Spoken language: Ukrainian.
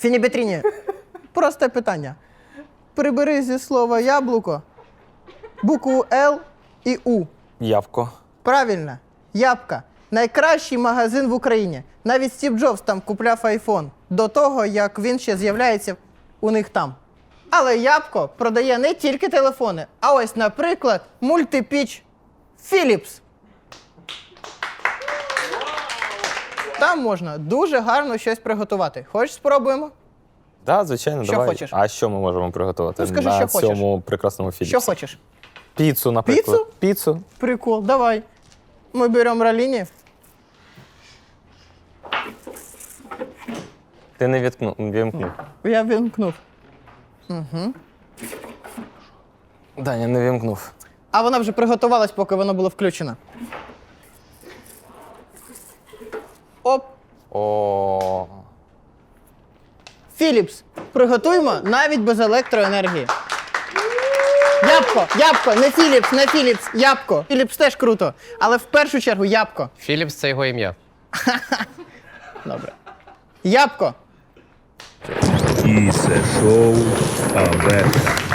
Фінібетріні. Просте питання. Прибери зі слова яблуко букву Л і У. Явко. Правильно, Ябка. Найкращий магазин в Україні. Навіть Стів Джобс там купляв айфон до того, як він ще з'являється у них там. Але Ябко продає не тільки телефони, а ось, наприклад, мультипіч Philips. Там можна дуже гарно щось приготувати. Хочеш спробуємо? Так, звичайно, Що давай. хочеш? А що ми можемо приготувати Ну, скажи, на що хочеш. цьому прекрасному фільмі? Що хочеш? Піцу, наприклад. Піцу? Піцу. Прикол, давай. Мы берем роліні. Ти не відкнув, вімкнув. Я вимкнув. Даня не вімкнув. А вона вже приготувалась, поки воно було включено. Оп, О. Філіпс. Приготуємо навіть без електроенергії. Ябко, ябко, не Філіпс, не Філіпс, ябко. Філіпс теж круто. Але в першу чергу ябко. Філіпс це його ім'я. Добре. Ябко. І це шоу Аверта.